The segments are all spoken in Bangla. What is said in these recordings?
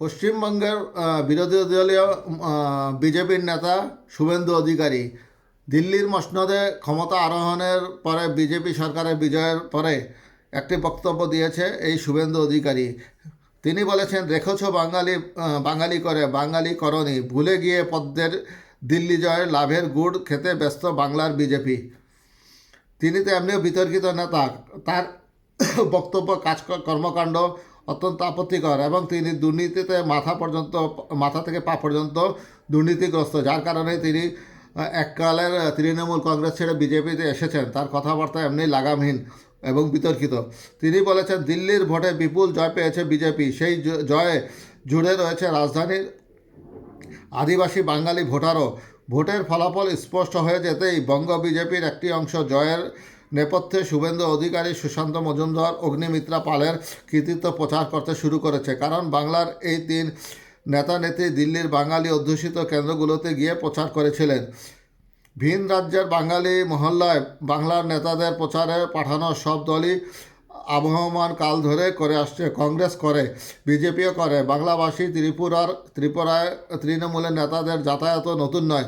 পশ্চিমবঙ্গের বিরোধী দলীয় বিজেপির নেতা শুভেন্দু অধিকারী দিল্লির মসনদে ক্ষমতা আরোহণের পরে বিজেপি সরকারের বিজয়ের পরে একটি বক্তব্য দিয়েছে এই শুভেন্দু অধিকারী। তিনি বলেছেন, রেখেছ বাঙালি বাঙালি করে, বাঙালি করনি। ভুলে গিয়ে পদ্মের দিল্লি জয়ের লাভের গুড় খেতে ব্যস্ত বাংলার বিজেপি। তিনি তো এমনিও বিতর্কিত নেতা। তার বক্তব্য কাজ, কর্মকাণ্ড অত্যন্ত আপত্তিকর এবং তিনি দুর্নীতিতে মাথা পর্যন্ত, মাথা থেকে পা পর্যন্ত দুর্নীতিগ্রস্ত। যার কারণে তিনি এককালের তৃণমূল কংগ্রেস ছেড়ে বিজেপিতে এসেছেন। তার কথাবার্তা এমনি লাগামহীন এবং বিতর্কিত। তিনি বলেছেন, দিল্লির ভোটে বিপুল জয় পেয়েছে বিজেপি। সেই জয়ে জুড়ে রয়েছে রাজধানীর আদিবাসী বাঙালি ভোটারও। ভোটের ফলাফল স্পষ্ট হয়ে যেতেই বঙ্গ বিজেপির একটি অংশ জয়ের নেপথ্যে শুভেন্দু অধিকারী সুশান্ত মজুমদার অগ্নিমিত্রা পালের কৃতিত্ব প্রচার করতে শুরু করেছে। কারণ বাংলার এই তিন নেতা নেত্রী দিল্লির বাঙালি অধ্যুষিত কেন্দ্রগুলোতে গিয়ে প্রচার করেছিলেন। ভিন রাজ্যের বাঙালি মহল্লায় বাংলার নেতাদের প্রচারে পাঠানো সব দলই আবহমান কাল ধরে করে আসছে, কংগ্রেস করে, বিজেপিও করে। বাংলাভাষী ত্রিপুরার, ত্রিপুরায় তৃণমূলের নেতাদের যাতায়াত নতুন নয়।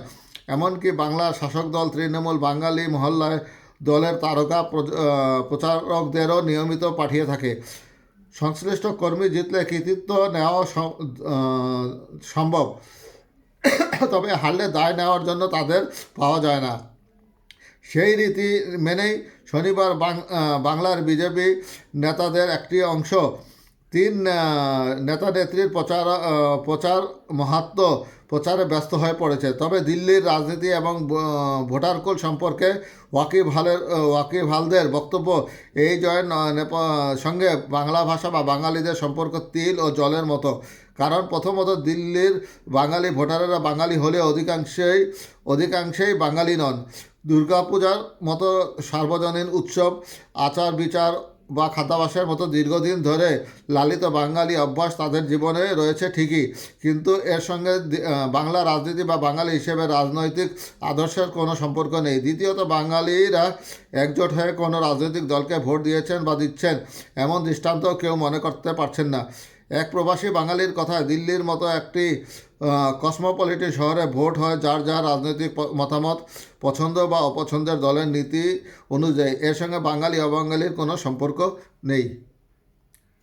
এমনকি বাংলার শাসক দল তৃণমূল বাঙালি মহল্লায় দলের তারকা প্র- প্রচারকদেরও নিয়মিত পাঠিয়ে থাকে। সংশ্লিষ্ট কর্মী জিতলে কৃতিত্ব নেওয়া সম- সম্ভব। তবে হারলে দায় নেওয়ার জন্য তাদের পাওয়া যায় না। সেই রীতি মেনেই শনিবার বাংলার বিজেপি নেতাদের একটি অংশ তিন নেতা নেত্রীর প্রচার প্রচার মাহাত্ম, প্রচারে ব্যস্ত হয়ে পড়েছে। তবে দিল্লির রাজনীতি এবং ভোটারকুল সম্পর্কে ওয়াকিব হালের ওয়াকিব হালদের বক্তব্য এই জয়ের সঙ্গে বাংলা ভাষা বা বাঙালিদের সম্পর্ক তিল ও জলের মতো। কারণ প্রথমত দিল্লির বাঙালি ভোটারেরা বাঙালি হলে অধিকাংশই, অধিকাংশেই বাঙালি নন। দুর্গাপূজার মতো সার্বজনীন উৎসব আচার বিচার বা খাদ্যাভাসের মতো দীর্ঘদিন ধরে লালিত বাঙালি অভ্যাস তাদের জীবনে রয়েছে ঠিকই। কিন্তু এর সঙ্গে বাংলা রাজনীতি বা বাঙালি হিসেবে রাজনৈতিক আদর্শের কোনো সম্পর্ক নেই। দ্বিতীয়ত, বাঙালিরা একজোট হয়ে কোনো রাজনৈতিক দলকে ভোট দিয়েছেন বা দিচ্ছেন, এমন দৃষ্টান্ত কেউ মনে করতে পারছেন না। এক প্রবাসী বাঙালির কথা, দিল্লির মতো একটি কসমোপলিটি শহরে ভোট হয় যার যার রাজনৈতিক মতামত, পছন্দ বা অপছন্দের দলের নীতি অনুযায়ী। এর সঙ্গে বাঙালি অবাঙালির কোনো সম্পর্ক নেই।